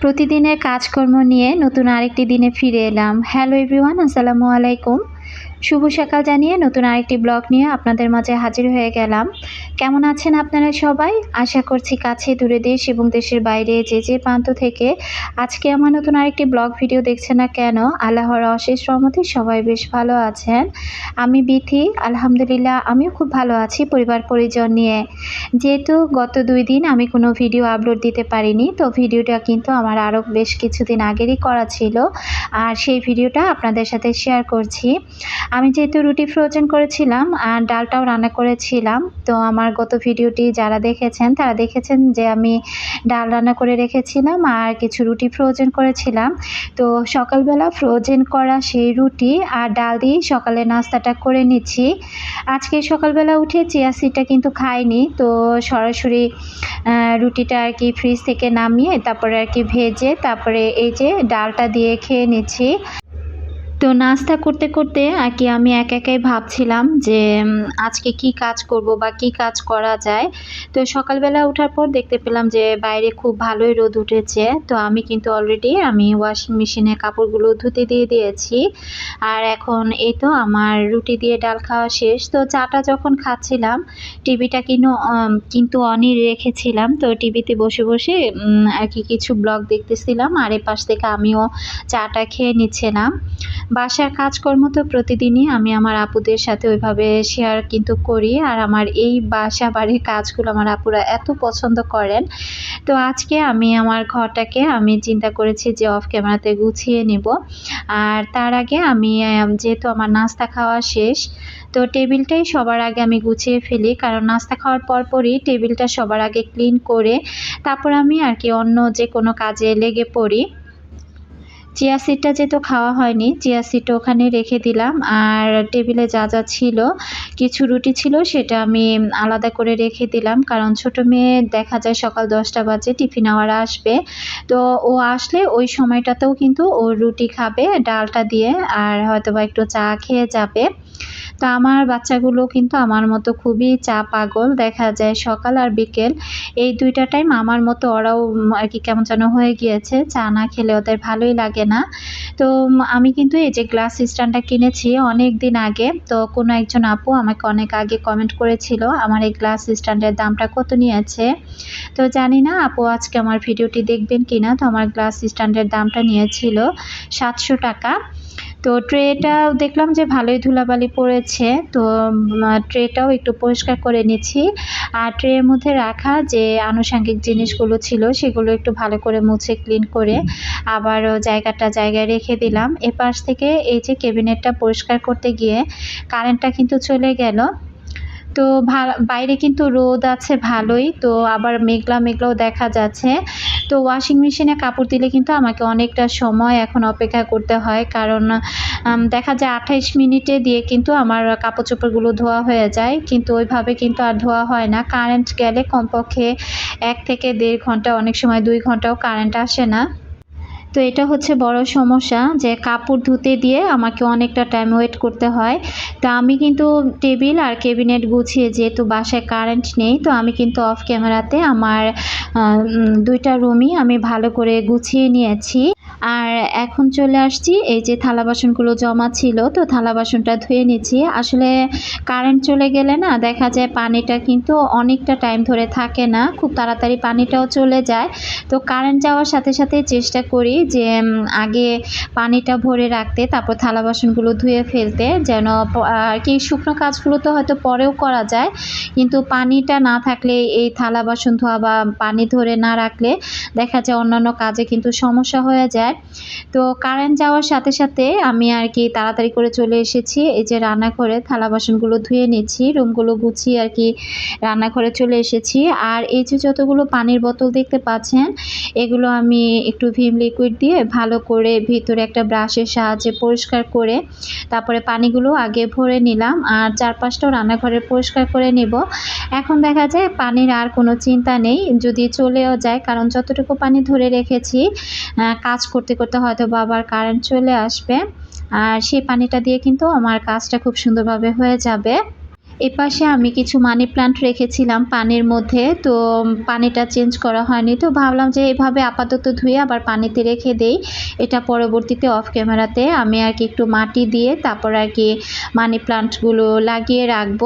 প্রতিদিনের কাজকর্ম নিয়ে নতুন আরেকটি দিনে ফিরে এলাম। হ্যালো এভরিওয়ান আসসালামু আলাইকুম। শুভ সকাল জানিয়ে নতুন আরেকটি ব্লগ নিয়ে আপনাদের মাঝে হাজির হয়ে গেলাম। কেমন আছেন আপনারা সবাই? আশা করছি কাছে, দূরে দেশ এবং দেশের বাইরে যে যে প্রান্ত থেকে আজকে আমার নতুন আরেকটি ব্লগ ভিডিও দেখছে না কেন, আল্লাহর অশেষ রহমতে সবাই বেশ ভালো আছেন। আমি বিথি, আলহামদুলিল্লাহ আমিও খুব ভালো আছি পরিবার পরিজন নিয়ে। যেহেতু গত দুই দিন আমি কোনো ভিডিও আপলোড দিতে পারিনি, তো ভিডিওটা কিন্তু আমার আরও বেশ কিছুদিন আগেরই করা ছিল। আর সেই ভিডিওটা আপনাদের সাথে শেয়ার করছি। আমি যেহেতু রুটি ফ্রোজেন করেছিলাম আর ডালটাও রান্না করেছিলাম, তো আমার গত ভিডিওটি যারা দেখেছেন তারা দেখেছেন যে আমি ডাল রান্না করে রেখেছিলাম আর কিছু রুটি ফ্রোজেন করেছিলাম। তো সকালবেলা ফ্রোজেন করা সেই রুটি আর ডাল দিয়ে সকালে নাস্তাটা করে নিচ্ছি। আজকে সকালবেলা উঠে চিয়া সিডটা কিন্তু খাইনি, তো সরাসরি রুটিটা আর কি ফ্রিজ থেকে নামিয়ে তারপরে আর কি ভেজে তারপরে এই যে ডালটা দিয়ে খেয়ে নিচ্ছি। তো নাস্তা করতে করতে আর কি আমি এক একাই ভাবছিলাম যে আজকে কি কাজ করব বা কি কাজ করা যায়। তো সকালবেলা ওঠার পর দেখতে পেলাম যে, বাইরে খুব ভালোই রোদ উঠেছে। তো আমি কিন্তু অলরেডি আমি ওয়াশিং মেশিনে কাপড়গুলো ধুতে দিয়ে দিয়েছি। আর এখন এই তো আমার রুটি দিয়ে ডাল খাওয়া শেষ। তো চাটা যখন খাচ্ছিলাম, টিভিটা কিন্তু কিন্তু অনই রেখেছিলাম। তো টিভিতে বসে বসে আর কি কিছু ব্লগ দেখতেছিলাম। আর এ পাশ থেকে আমিও চাটা খেয়ে নিচ্ছিলাম। বাসার কাজকর্ম তো প্রতিদিনই আমি আমার আপুদের সাথে ওইভাবে শেয়ার কিন্তু করি। আর আমার এই বাসা বাড়ির কাজগুলো আমার আপুরা এত পছন্দ করেন। তো আজকে আমি আমার ঘরটাকে আমি চিন্তা করেছি যে অফ ক্যামেরাতে গুছিয়ে নেব। আর তার আগে আমি যেহেতু আমার নাস্তা খাওয়া শেষ, তো টেবিলটাই সবার আগে আমি গুছিয়ে ফেলি। কারণ নাস্তা খাওয়ার পরপরই টেবিলটা সবার আগে ক্লিন করে তারপর আমি আর কি অন্য যে কোনো কাজে লেগে পড়ি। চিয়া সিডটা যেহেতু খাওয়া হয়নি, চিয়া সিডটা ওখানে রেখে দিলাম। আর টেবিলে যা যা ছিল, কিছু রুটি ছিল, সেটা আমি আলাদা করে রেখে দিলাম। কারণ ছোট মেয়ে, দেখা যায় সকাল দশটা বাজে, টিফিন আওয়ার আসবে। তো ও আসলে ওই সময়টাতেও কিন্তু ও রুটি খাবে, ডালটা দিয়ে, আর হয়তো বা একটু চা খেয়ে যাবে। তো আমার বাচ্চাগুলো কিন্তু আমার মতো খুবই চা পাগল, দেখা যায় সকাল আর বিকেল। এই দুইটা টাইম আমার মতো ওরাও আর কি কেমন যেন হয়ে গিয়েছে, চা না খেলে ওদের ভালোই লাগে না। তো আমি কিন্তু এই যে গ্লাস স্ট্যান্ডটা কিনেছি অনেক দিন আগে, তো কোনো একজন আপু আমাকে অনেক আগে কমেন্ট করেছিল, আমার এই গ্লাস স্ট্যান্ডের দামটা কত নিয়েছে? তো জানি না, আপু আজকে আমার ভিডিওটি দেখবেন কিনা? তো আমার গ্লাস স্ট্যান্ডের দামটা নিয়েছিল সাতশো টাকা। তো ট্রেটাও দেখলাম যে ভালোই ধুলাবালি পড়েছে, তো ট্রেটাও একটু পরিষ্কার করে নিচ্ছি। আর ট্রের মধ্যে রাখা যে আনুষাঙ্গিক জিনিসগুলো ছিল, সেগুলো একটু ভালো করে মুছে ক্লিন করে আবারও জায়গাটা জায়গায় রেখে দিলাম। এপাশ থেকে এই যে কেবিনেটটা পরিষ্কার করতে গিয়ে কারেন্টটা কিন্তু চলে গেল। তো বাইরে কিন্তু রোদ আছে ভালোই, তো আবার মেঘলা মেঘলাও দেখা যাচ্ছে। তো ওয়াশিং মেশিনে কাপড় দিলে কিন্তু আমাকে অনেকটা সময় এখন অপেক্ষা করতে হয়, কারণ দেখা যায় আঠাইশ মিনিটে দিয়ে কিন্তু আমার কাপড় চোপড়গুলো ধোয়া হয়ে যায়, কিন্তু ওইভাবে কিন্তু আর ধোয়া হয় না। কারেন্ট গেলে কমপক্ষে এক থেকে দেড় ঘণ্টা, অনেক সময় দুই ঘন্টাও কারেন্ট আসে না। তো এটা হচ্ছে বড় সমস্যা যে কাপড় ধুতে দিয়ে আমাকে অনেকটা টাইম ওয়েট করতে হয়। তা আমি কিন্তু টেবিল আর ক্যাবিনেট গুছিয়ে যেহেতু বাসায় কারেন্ট নেই, তো আমি কিন্তু অফ ক্যামেরাতে আমার দুইটা রুমই আমি ভালো করে গুছিয়ে নিয়েছি। আর এখন চলে আসছি, এই যে থালা বাসনগুলো জমা ছিল, তো থালা বাসনটা ধুয়ে নিচ্ছি। আসলে কারেন্ট চলে গেলে না দেখা যায় পানিটা কিন্তু অনেকটা টাইম ধরে থাকে না, খুব তাড়াতাড়ি পানিটাও চলে যায়। তো কারেন্ট যাওয়ার সাথে সাথে চেষ্টা করি যে আগে পানিটা ভরে রাখতে, তারপর থালা বাসনগুলো ধুয়ে ফেলতে, যেন আর কি, শুকনো কাজগুলো তো হয়তো পরেও করা যায়, কিন্তু পানিটা না থাকলে, এই থালা বাসন ধোয়া বা পানি ধরে না রাখলে দেখা যায় অন্যান্য কাজে কিন্তু সমস্যা হয়ে যায়। তো কারেন্ট যাওয়ার সাথে সাথে আমি আর কি তাড়াতাড়ি করে চলে এসেছি, এই যে রান্নাঘরে থালা বাসনগুলো ধুয়ে নিচ্ছি, রুমগুলো গুছিয়ে আর কি রান্নাঘরে চলে এসেছি। আর এই যে যতগুলো পানির বোতল দেখতে পাচ্ছেন, এগুলো আমি একটু ভিম লিকুইড দিয়ে ভালো করে ভিতরে একটা ব্রাশের সাহায্যে পরিষ্কার করে তারপরে পানিগুলো আগে ভরে নিলাম আর চারপাশটাও রান্নাঘরে পরিষ্কার করে নেব। এখন দেখা যায় পানির আর কোনো চিন্তা নেই, যদি চলেও যায়, কারণ যতটুকু পানি ধরে রেখেছি কাজ করতে করতে হয়তো বাবার কারেন্ট চলে আসবে। আর সেই পানিটা দিয়ে কিন্তু আমার কাজটা খুব সুন্দরভাবে হয়ে যাবে। এপাশে আমি কিছু মানি প্লান্ট রেখেছিলাম পানির মধ্যে, তো পানিটা চেঞ্জ করা হয়নি। তো ভাবলাম যে এভাবে আপাতত ধুয়ে আবার পানিতে রেখে দেই। এটা পরবর্তীতে অফ ক্যামেরাতে আমি আর কি একটু মাটি দিয়ে তারপর আর কি মানি প্লান্টগুলো লাগিয়ে রাখব।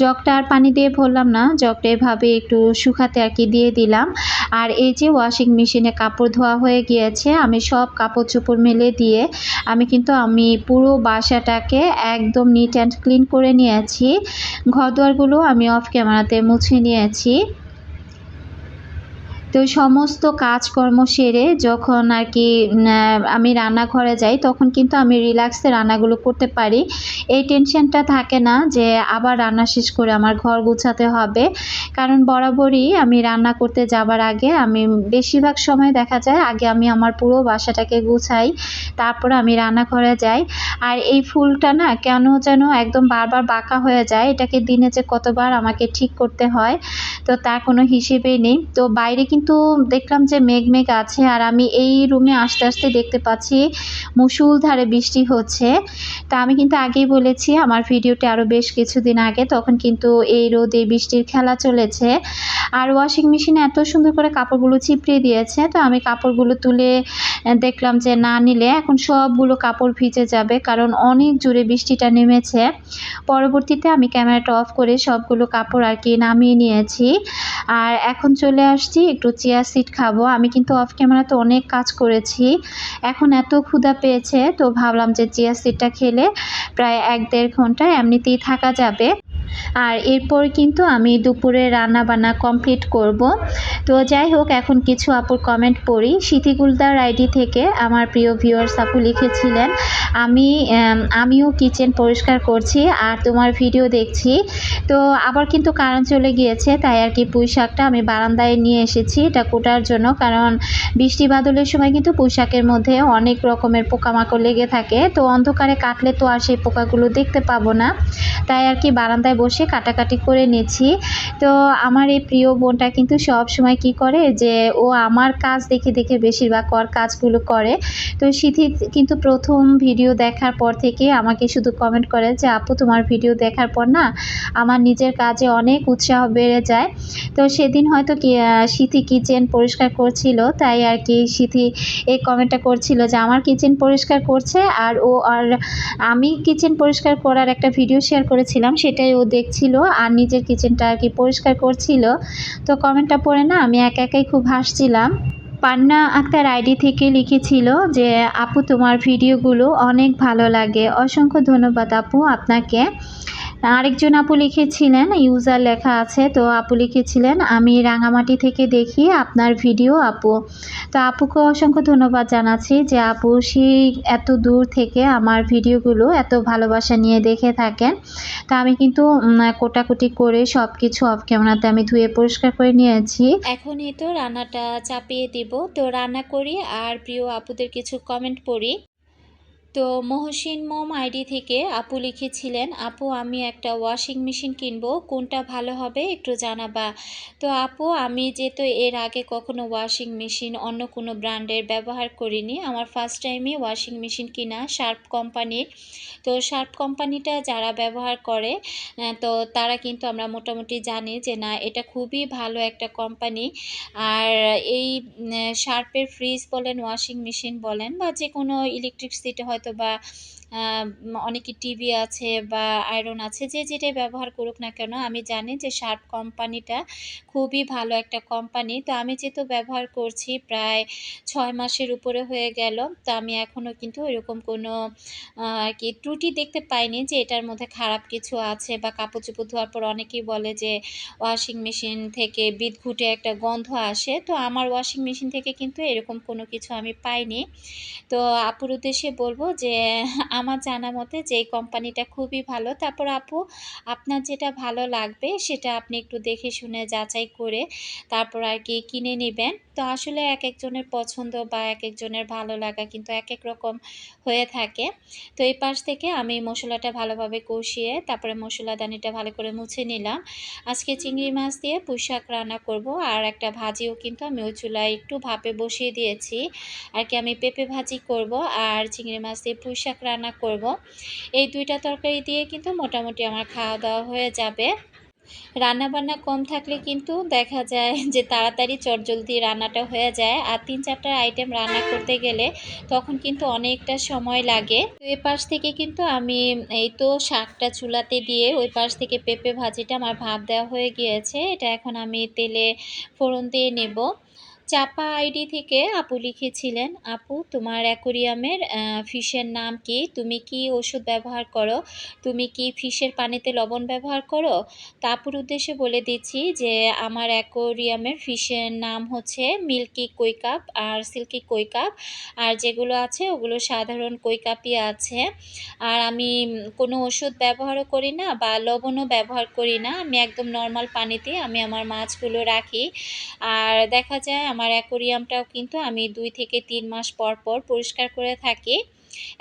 জগটা আর পানি দিয়ে ভরলাম না, জগটা এভাবে একটু শুকাতে আর কি দিয়ে দিলাম। আর এই যে ওয়াশিং মেশিনে কাপড় ধোয়া হয়ে গিয়েছে, আমি সব কাপড় চোপড় মেলে দিয়ে আমি কিন্তু আমি পুরো বাসাটাকে একদম নিট অ্যান্ড ক্লিন করে নিয়েছি। ঘর দুয়ারগুলো আমি অফ ক্যামেরাতে মুছে নিয়েছি। তো সমস্ত কাজকর্ম সেরে যখন আর কি আমি রান্নাঘরে যাই, তখন কিন্তু আমি রিল্যাক্সে রান্নাগুলো করতে পারি। এই টেনশনটা থাকে না যে আবার রান্না শেষ করে আমার ঘর গুছাতে হবে। কারণ বরাবরই আমি রান্না করতে যাবার আগে আমি বেশিরভাগ সময় দেখা যায় আগে আমি আমার পুরো বাসাটাকে গুছাই, তারপর আমি রান্নাঘরে যাই। আর এই ফুলটা না কেন যেন একদম বারবার বাঁকা হয়ে যায়, এটাকে দিনে যে কতবার আমাকে ঠিক করতে হয়, তো তার কোনো হিসেবেই নেই। তো বাইরে কিন্তু কিন্তু দেখলাম যে মেঘ মেঘ আছে আর আমি এই রুমে আসতে আসতে দেখতে পাচ্ছি মুসুলধারে বৃষ্টি হচ্ছে। তা আমি কিন্তু আগেই বলেছি, আমার ভিডিওটি আরও বেশ কিছুদিন আগে, তখন কিন্তু এই রোদে বৃষ্টির খেলা চলেছে। আর ওয়াশিং মেশিনে এত সুন্দর করে কাপড়গুলো চিপড়িয়ে দিয়েছে, তো আমি কাপড়গুলো তুলে দেখলাম যে না নিলে এখন সবগুলো কাপড় ভিজে যাবে, কারণ অনেক জোরে বৃষ্টিটা নেমেছে। পরবর্তীতে আমি ক্যামেরাটা অফ করে সবগুলো কাপড় আর কি নামিয়ে নিয়েছি। আর এখন চলে আসছি একটু চিয়া সিট খাব। আমি কিন্তু অফ ক্যামেরাতে অনেক কাজ করেছি। এখন এত ক্ষুধা পেয়েছে, তো ভাবলাম যে চেয়ার সিটটা খেলে প্রায় এক দেড় ঘণ্টা এমনিতেই থাকা যাবে। আর এরপর কিন্তু আমি দুপুরে রান্না বান্না কমপ্লিট করব। তো যাই হোক, এখন কিছু আপুর কমেন্ট পড়ি। সিথিগুলদার আইডি থেকে আমার প্রিয় ভিউয়ার্স আপু লিখেছিলেন, আমি আমিও কিচেন পরিষ্কার করছি আর তোমার ভিডিও দেখছি। তো আবার কিন্তু কারণ চলে গিয়েছে, তাই আর কি পুঁই শাকটা আমি বারান্দায় নিয়ে এসেছি এটা কোটার জন্য। কারণ বৃষ্টি বাদলের সময় কিন্তু পুঁই শাকের মধ্যে অনেক রকমের পোকামাকড় লেগে থাকে। তো অন্ধকারে কাটলে তো আর সেই পোকাগুলো দেখতে পাবো না। তাই আর কি বারান্দায় বসে কাটাকাটি করে নিচ্ছি তো আমার এই প্রিয় বোনটা কিন্তু সব সময় কি করে যে ও আমার কাজ দেখে দেখে বেশিরভাগ কর কাজগুলো করে। তো সিথি কিন্তু প্রথম ভিডিও দেখার পর থেকে আমাকে শুধু কমেন্ট করে যে, আপু, তোমার ভিডিও দেখার পর না আমার নিজের কাজে অনেক উৎসাহ বেড়ে যায়। তো সেদিন হয়তো সিথি কিচেন পরিষ্কার করছিল, তাই আর কি সিথি এই কমেন্টটা করছিল যে, আমার কিচেন পরিষ্কার করছে আর ও আর আমি কিচেন পরিষ্কার করার একটা ভিডিও শেয়ার করেছিলাম, সেটাই ও দেখছিল আর নিজের কিচেনটা আর কি পরিষ্কার করছিল। তো কমেন্টটা পড়ে না, আমি একা একাই খুব হাসছিলাম। পান্না আক্তার আইডি থেকে লিখেছিল যে, আপু, তোমার ভিডিওগুলো অনেক ভালো লাগে। অসংখ্য ধন্যবাদ আপু আপনাকে। আরেকজন আপু লিখেছিলেন ইউজার লেখা আছে, তো আপু লিখেছিলেন, আমি রাঙামাটি থেকে দেখি আপনার ভিডিও আপু। তো আপুকে অসংখ্য ধন্যবাদ জানাচ্ছি যে আপু সেই এত দূর থেকে আমার ভিডিওগুলো এত ভালোবাসা নিয়ে দেখে থাকেন। তা আমি কিন্তু কোটাকুটি করে সব কিছু অফ ক্যামেরাতে আমি ধুয়ে পরিষ্কার করে নিয়েছি। এখনই তো রান্নাটা চাপিয়ে দিব। তো রান্না করি আর প্রিয় আপুদের কিছু কমেন্ট পড়ি। তো মহসিন মম আইডি থেকে আপু লিখেছিলেন, আপু, আমি একটা ওয়াশিং মেশিন কিনবো, কোনটা ভালো হবে একটু জানাবা? তো আপু, আমি যেহেতু এর আগে কখনো ওয়াশিং মেশিন অন্য কোনো ব্র্যান্ডের ব্যবহার করিনি, আমার ফার্স্ট টাইমে ওয়াশিং মেশিন কিনা শার্প কোম্পানির। তো শার্প কোম্পানিটা যারা ব্যবহার করে তো তারা কিন্তু আমরা মোটামুটি জানি যে, না, এটা খুবই ভালো একটা কোম্পানি। আর এই শার্পের ফ্রিজ বলেন, ওয়াশিং মেশিন বলেন, বা যে কোনো ইলেকট্রিক সিটি হয়তো বা অনেকে টিভি আছে বা আয়রন আছে, যে যেটাই ব্যবহার করুক না কেন, আমি জানি যে শার্প কোম্পানিটা খুবই ভালো একটা কোম্পানি। তো আমি যেহেতু ব্যবহার করছি প্রায় ছয় মাসের উপরে হয়ে গেল, তো আমি এখনও কিন্তু এরকম কোনো আর কি ত্রুটি দেখতে পাইনি যে এটার মধ্যে খারাপ কিছু আছে বা কাপড় চোপড় ধোয়ার পর অনেকেই বলে যে ওয়াশিং মেশিন থেকে বিদঘুটে একটা গন্ধ আসে। তো আমার ওয়াশিং মেশিন থেকে কিন্তু এরকম কোনো কিছু আমি পাইনি। তো আপুর উদ্দেশ্যে বলব যে আমার জানা মতে যে কোম্পানিটা খুবই ভালো, তারপর আপু, আপনার যেটা ভালো লাগবে সেটা আপনি একটু দেখে শুনে যাচাই করে তারপর আর কি কিনে নেবেন। তো আসলে এক একজনের পছন্দ বা এক একজনের ভালো লাগা কিন্তু এক এক রকম হয়ে থাকে। তো এই পাশ থেকে আমি মশলাটা ভালোভাবে কষিয়ে, তারপরে মশলাদানিটা ভালো করে মুছে নিলাম। আজকে চিংড়ি মাছ দিয়ে পুঁই শাক রান্না করব, আর একটা ভাজিও কিন্তু আমি ওই চুলায় একটু ভাপে বসিয়ে দিয়েছি। আর কি আমি পেঁপে ভাজি করব আর চিংড়ি মাছ দিয়ে পুঁই শাক রান্না করব। এই দুইটা তরকারি দিয়ে কিন্তু মোটামুটি আমার খাওয়া দাওয়া হয়ে যাবে। রান্নাবান্না কম থাকলে কিন্তু দেখা যায় যে তাড়াতাড়ি চটজলদি রান্নাটা হয়ে যায়। আর তিন চারটা আইটেম রান্না করতে গেলে তখন কিন্তু অনেকটা সময় লাগে। ওই পাশ থেকে কিন্তু আমি এই তো শাকটা চুলাতে দিয়ে ওই পাশ থেকে পেঁপে ভাজিটা আমার ভাপ দেওয়া হয়ে গিয়েছে। এটা এখন আমি তেলে ফোড়ন দিয়ে নেব। চাপা আইডি থেকে আপু লিখেছিলেন, আপু, তোমার অ্যাকোরিয়ামের ফিশের নাম কি? তুমি কি ওষুধ ব্যবহার করো? তুমি কি ফিশের পানিতে লবণ ব্যবহার করো? তা আপুর উদ্দেশ্যে বলে দিচ্ছি যে, আমার অ্যাকোরিয়ামের ফিশের নাম হচ্ছে মিল্কি কৈকাপ আর সিল্কি কৈকাপ আর যেগুলো আছে ওগুলো সাধারণ কৈকাপই আছে। আর আমি কোনো ওষুধ ব্যবহারও করি না বা লবণও ব্যবহার করি না। আমি একদম নর্মাল পানিতে আমি আমার মাছগুলো রাখি। আর দেখা যায় আমার অ্যাকোরিয়ামটাও কিন্তু আমি দুই থেকে তিন মাস পর পর পরিষ্কার করে থাকি।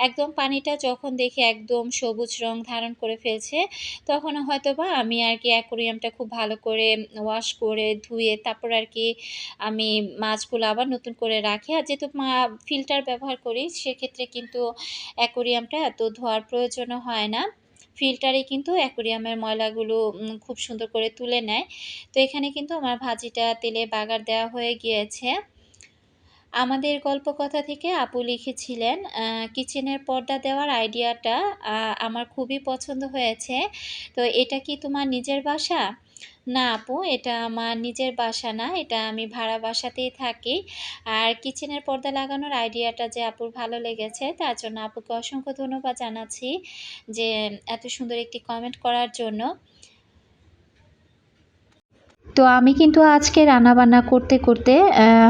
একদম পানিটা যখন দেখি একদম সবুজ রং ধারণ করে ফেলছে তখন হয়তো বা আমি আর কি অ্যাকোরিয়ামটা খুব ভালো করে ওয়াশ করে ধুয়ে তারপর আর কি আমি মাছগুলো আবার নতুন করে রাখি। আর যেহেতু মা ফিল্টার ব্যবহার করি, সেক্ষেত্রে কিন্তু অ্যাকোরিয়ামটা এত ধোয়ার প্রয়োজনও হয় না। ফিল্টারে কিন্তু অ্যাকোরিয়ামের ময়লাগুলো খুব সুন্দর করে তুলে নেয়। তো এখানে কিন্তু আমার ভাজিটা তেলে বাগার দেওয়া হয়ে গিয়েছে। আমাদের গল্প কথা থেকে আপু লিখেছিলেন কিচেনের পর্দা দেওয়ার আইডিয়াটা আমার খুবই পছন্দ হয়েছে। তো এটা কি তোমার নিজের বাসা? না আপু, এটা আমার নিজের বাসা না, এটা আমি ভাড়া বাসাতেই থাকি। আর কিচেনের পর্দা লাগানোর আইডিয়াটা যে আপুর ভালো লেগেছে, তার জন্য আপুকে অসংখ্য ধন্যবাদ জানাচ্ছি যে এত সুন্দর একটি কমেন্ট করার জন্য। তো আমি কিন্তু আজকে রান্নাবান্না করতে করতে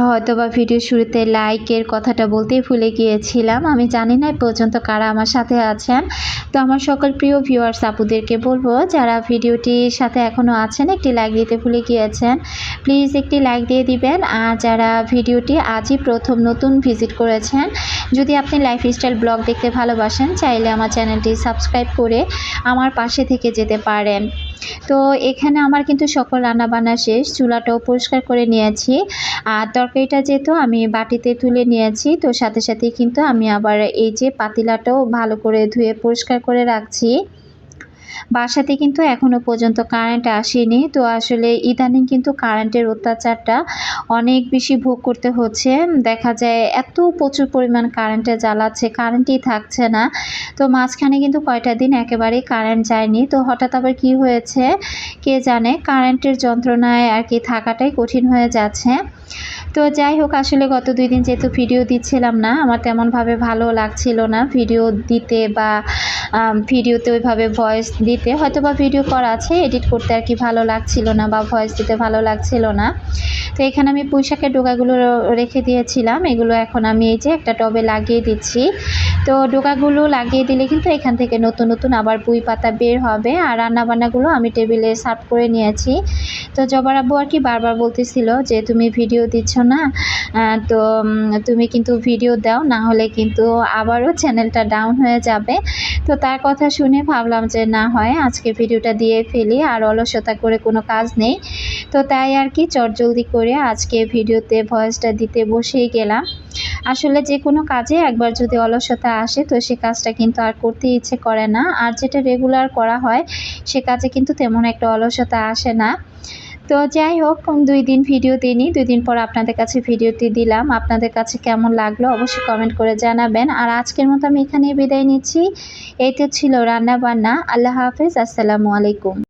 হয়তো বা ভিডিও শুরুতে লাইকের কথাটা বলতেই ভুলে গিয়েছিলাম। আমি জানি না পর্যন্ত কারা আমার সাথে আছেন। তো আমার সকল প্রিয় ভিউয়ার্স আপুদেরকে বলব, যারা ভিডিওটির সাথে এখনও আছেন, একটি লাইক দিতে ভুলে গিয়েছেন প্লিজ একটি লাইক দিয়ে দিবেন। আর যারা ভিডিওটি আজই প্রথম নতুন ভিজিট করেছেন, যদি আপনি লাইফস্টাইল ব্লগ দেখতে ভালোবাসেন, চাইলে আমার চ্যানেলটি সাবস্ক্রাইব করে আমার পাশে থেকে যেতে পারেন। তো এখানে আমার কিন্তু সকল রান্না বান্না শেষ, চুলাটাও পরিষ্কার করে নিয়েছি। আর তরকারিটা যেহেতু আমি বাটিতে তুলে নিয়েছি, তো সাথে সাথে কিন্তু আমি আবার এই যে পাতিলাটাও ভালো করে ধুয়ে পরিষ্কার করে রাখছি। বাসাতে কিন্তু এখনও পর্যন্ত কারেন্ট আসেনি। তো আসলে ইদানিং কিন্তু কারেন্টের অত্যাচারটা অনেক বেশি ভোগ করতে হচ্ছে। দেখা যায় এত প্রচুর পরিমাণ কারেন্টে জ্বালাচ্ছে কারেন্টই থাকছে না। তো মাঝখানে কিন্তু কয়টা দিন একেবারেই কারেন্ট যায়নি। তো হঠাৎ আবার কি হয়েছে কে জানে? কারেন্টের যন্ত্রণায় আর কি থাকাটাই কঠিন হয়ে যাচ্ছে। তো যাই হোক, আসলে গত দুই দিন যেহেতু ভিডিও দিচ্ছিলাম না, আমার তেমনভাবে ভালো লাগছিল না ভিডিও দিতে বা ভিডিওতে ওইভাবে ভয়েস দিতে। হয়তো বা ভিডিও করা আছে এডিট করতে আর কি ভালো লাগছিল না বা ভয়েস দিতে ভালো লাগছিল না। তো এখানে আমি পুঁইশাকের ডোকাগুলো রেখে দিয়েছিলাম, এগুলো এখন আমি এই যে একটা টবে লাগিয়ে দিচ্ছি। তো ডোকাগুলো লাগিয়ে দিলে কিন্তু এখান থেকে নতুন নতুন আবার পুঁই পাতা বের হবে আর রান্নাবান্নাগুলো আমি টেবিলে সার্ভ করে নিয়েছি। তো জবার আব্বু আর কি বারবার বলতেছিল যে, তুমি ভিডিও দিচ্ছ না? তো তুমি কিন্তু ভিডিও দাও, না হলে কিন্তু আবারও চ্যানেলটা ডাউন হয়ে যাবে। তো তার কথা শুনে ভাবলাম যে, না হয়, আজকে ভিডিওটা দিয়ে ফেলি, আর অলসতা করে কোনো কাজ নেই। তো তাই আর কি, চটজলদি করে আজকে ভিডিওতে ভয়েসটা দিতে বসেই গেলাম। আসলে যে কোনো কাজে একবার যদি অলসতা আসে, তো সে কাজটা কিন্তু আর করতে ইচ্ছে করে না। আর যেটা রেগুলার করা হয়, সে কাজে কিন্তু তেমন একটা অলসতা আসে না। তো যাই হোক দুই দিন ভিডিও দিইনি। দুই দিন পর আপনাদের কাছে ভিডিওটি দিলাম। আপনাদের কাছে কেমন লাগল অবশ্যই কমেন্ট করে জানাবেন। আর আজকের মতো আমি এখানেই বিদায় নিচ্ছি। এই তো ছিল রান্না বান্না আল্লাহ হাফিজ। আসসালামু আলাইকুম।